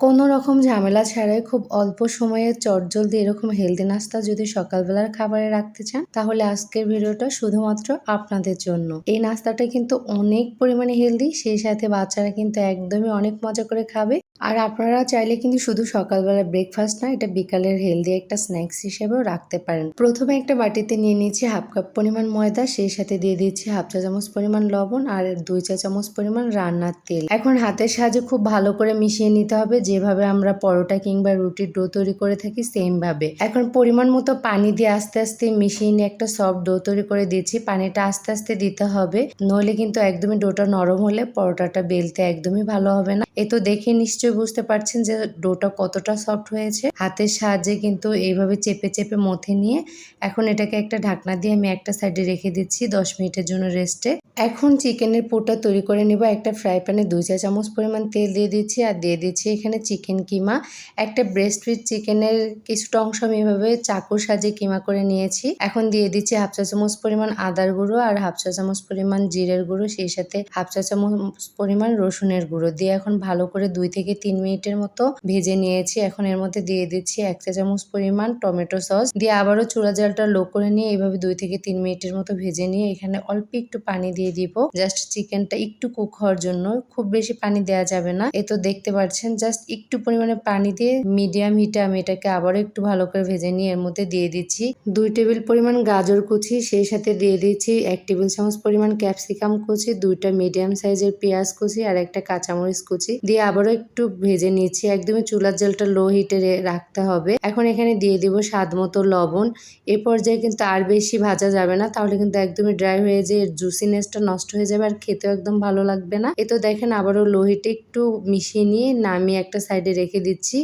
কোনো রকম ঝামেলা ছাড়াই খুব অল্প সময়ে চটজলদি এরকম হেলদি নাস্তা যদি সকালবেলার খাবারে রাখতে চান, তাহলে আজকের ভিডিওটা শুধুমাত্র আপনাদের জন্য। এই নাস্তাটা কিন্তু অনেক পরিমাণে হেলদি সেই সাথে বাচ্চারা কিন্তু একদমই অনেক মজা করে খাবে। আর আপনারা চাইলে কিন্তু শুধু সকালবেলা ব্রেকফাস্ট না, এটা বিকালের হেলদি একটা স্ন্যাক্স হিসেবেও রাখতে পারেন। প্রথমে একটা বাটিতে নিয়ে নিচ্ছি হাফ কাপ পরিমাণ ময়দা, সেই সাথে দিয়ে দিচ্ছি হাফ চা চামচ পরিমাণ লবণ আর দুই চা চামচ পরিমাণ রান্নার তেল। এখন হাতের সাহায্যে খুব ভালো করে মিশিয়ে নিতে হবে, যেভাবে আমরা পরোটা কিংবা রুটির ডো তৈরি করে থাকি সেম ভাবে। এখন পরিমাণ মতো পানি দিয়ে আস্তে আস্তে মিশিয়ে নিয়ে একটা সফট ডো তৈরি করে দিচ্ছি পানিটা আস্তে আস্তে দিতে হবে, নইলে কিন্তু একদমই ডোটা নরম হলে পরোটাটা বেলতে একদমই ভালো হবে না। এ তো দেখে নিশ্চয়ই বুঝতে পারছেন যে ডোটা কতটা সফট হয়েছে। হাতের সাহায্যে কিন্তু এইভাবে চেপে চেপে মথে নিয়ে এখন এটাকে একটা ঢাকনা দিয়ে আমি একটা সাইডে রেখে দিচ্ছি দশ মিনিটের জন্য রেস্টে এখন চিকেনের পোটা তৈরি করে নিব। একটা ফ্রাই প্যানে দুই চা চামচ পরিমাণ তেল দিয়ে দিচ্ছি আর দিয়ে দিচ্ছি এখানে চিকেন কিমা। একটা ব্রেস্ট ফিট চিকেনের কিছুটা অংশ আমি এভাবে চাকুর সাজে কিমা করে নিয়েছি। এখন দিয়ে দিচ্ছি হাফ চা চামচ পরিমাণ আদার গুঁড়ো আর হাফ চা চামচ পরিমাণ জিরের গুঁড়ো, সেই সাথে হাফ চা চামচ পরিমাণ রসুনের গুঁড়ো। দিয়ে এখন ভালো করে দুই থেকে তিন মিনিটের মতো ভেজে নিয়েছি। এখন এর মধ্যে দিয়ে দিচ্ছি এক চা চামচ পরিমাণ টমেটো সস। দিয়ে আবারও চূড়া জালটা লো করে নিয়ে এইভাবে দুই থেকে তিন মিনিটের মতো ভেজে নিয়ে এখানে অল্প একটু পানি দিয়ে দিব। জাস্ট চিকেনটা একটু কুক হওয়ার জন্য। খুব বেশি পানি দেওয়া যাবে না। এ তো দেখতে পাচ্ছেন জাস্ট একটু পরিমাণে পানি দিয়ে মিডিয়াম হিটে আমি এটাকে আবারও একটু ভালো করে ভেজে নিয়ে এর মধ্যে দিয়ে দিচ্ছি। দুই টেবিল পরিমাণ গাজর কুচি, সেই সাথে দিয়ে দিচ্ছি এক টেবিল চামচ পরিমাণ ক্যাপসিকাম কুচি, দুইটা মিডিয়াম সাইজের পেঁয়াজ কুচি আর একটা কাঁচামরিচ কুচি। দিয়ে আবারও একটু ভেজে নিচ্ছি। একদমই চুলার জলটা লো হিটে রাখতে হবে। এখন এখানে দিয়ে দিব স্বাদ মতো লবণ। এ পর্যায়ে কিন্তু আর বেশি ভাজা যাবে না, তাহলে কিন্তু একদমই ড্রাই হয়ে যে জুসিনেসটা নষ্ট হয়ে যাবে আর খেতেও একদম ভালো লাগবে না। এ তো দেখেন আবারও লো হিটে একটু মিশিয়ে নিয়ে নামিয়ে একটা সাইডে রেখে দিচ্ছি।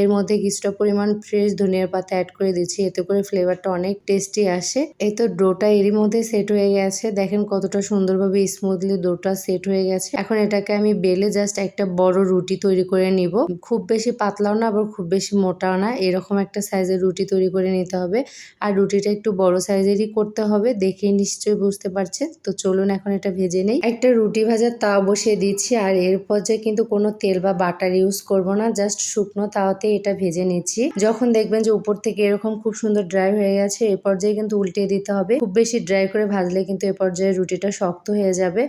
এর মধ্যে কিছুটা পরিমাণ ফ্রেশ ধনিয়ার পাতা অ্যাড করে দিচ্ছি। এতে করে ফ্লেভারটা অনেক টেস্টি আসে। এই তো ডোটা এরই মধ্যে সেট হয়ে গেছে। দেখেন কতটা সুন্দরভাবে স্মুথলি ডোটা সেট হয়ে গেছে। এখন এটাকে আমি বেলে জাস্ট একটা বড় রুটি তৈরি করে নিব। খুব বেশি পাতলাও না, আবার খুব বেশি মোটাও না। এরকম একটা সাইজের রুটি তৈরি করে নিতে হবে। আর রুটিটা একটু বড় সাইজেরই করতে হবে। দেখে নিশ্চয়ই বুঝতে পারছেন। তো চলুন এখন এটা ভেজে নেই। একটা রুটি ভাজার তাওয়া বসিয়ে দিচ্ছি আর এর পর্যায়ে কিন্তু কোনো তেল বা বাটার ইউজ করব না জাস্ট শুকনো তাওয়াতে এটা ভেজে নিচ্ছি। যখন দেখবেন যে উপর থেকে এরকম খুব সুন্দর ড্রাই হয়ে গেছে, এ পর্যায়ে কিন্তু উল্টে দিতে হবে। খুব বেশি ড্রাই করে ভাজলে কিন্তু এ পর্যায়ে রুটিটা শক্ত হয়ে যাবে।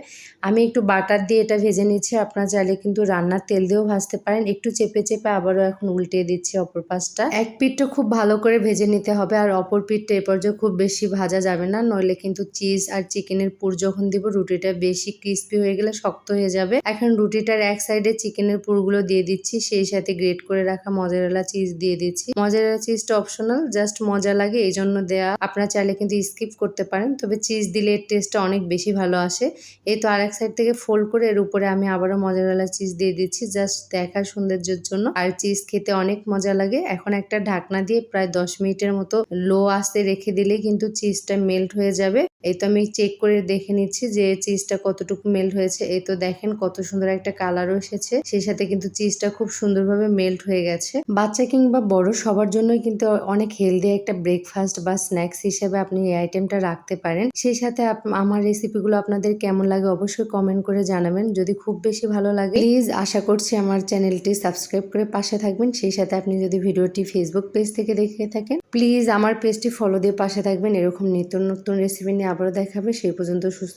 আমি একটু বাটার দিয়ে এটা ভেজে নিচ্ছি, আপনারা চাইলে কিন্তু রান্নার তেল দিয়েও ভাজতে পারেন। একটু চেপে চেপে আবারও এখন উল্টে দিচ্ছি অপর পাশটা। এক পিঠটা খুব ভালো করে ভেজে নিতে হবে আর অপর পিঠটা এ পর্যায়ে খুব বেশি ভাজা যাবে না, নইলে কিন্তু চিজ আর চিকেনের পুর যখন দিব, রুটিটা বেশি ক্রিস্পি হয়ে গেলে শক্ত হয়ে যাবে। এখন রুটিটার এক সাইডে চিকেনের পুরগুলো দিয়ে দিচ্ছি, সেই সাথে গ্রেট করে রাখা মজারেলা চিজ দিয়ে দিচ্ছি। মজারেলা চিজটা অপশনাল জাস্ট মজা লাগে এই জন্য দেয়া। আপনারা চাইলে কিন্তু স্কিপ করতে পারেন, তবে চিজ দিলে এর টেস্টটা অনেক বেশি ভালো আসে। এই তো আরেক সাইড থেকে ফোল্ড করে এর উপরে আমি আবারও মজারেলা চিজ দিয়ে দিচ্ছি জাস্ট দেখার সৌন্দর্যের জন্য। আর চিজ খেতে অনেক মজা লাগে। এখন একটা ঢাকনা দিয়ে প্রায় দশ মিনিটের মতো লো আস্তে রেখে দিলে কিন্তু চিজটা মেল্ট হয়ে যাবে। এই তো আমি চেক করে দেখে নিচ্ছি যে চিজটা কতটুকু মেল্ট হয়েছে। এই তো দেখেন কত সুন্দর একটা কালারও এসেছে। সেই সাথে কিন্তু চিজটা খুব সুন্দরভাবে মেল্ট হয়ে গেছে। বাচ্চা কিংবা বড় সবার জন্যই কিন্তু অনেক হেলদি একটা ব্রেকফাস্ট বা স্ন্যাক্স হিসেবে আপনি এই আইটেমটা রাখতে পারেন। সেই সাথে আমার রেসিপিগুলো আপনাদের কেমন লাগে অবশ্যই কমেন্ট করে জানাবেন। যদি খুব বেশি ভালো লাগে প্লিজ আশা করছি আমার চ্যানেলটি সাবস্ক্রাইব করে পাশে থাকবেন। সেই সাথে আপনি যদি ভিডিওটি ফেসবুক পেজ থেকে দেখে থাকেন প্লিজ আমার পেজটি ফলো দিয়ে পাশে থাকবেন। এরকম নিত্য নতুন রেসিপি নিয়ে আবারও দেখাবে। সেই পর্যন্ত সুস্থ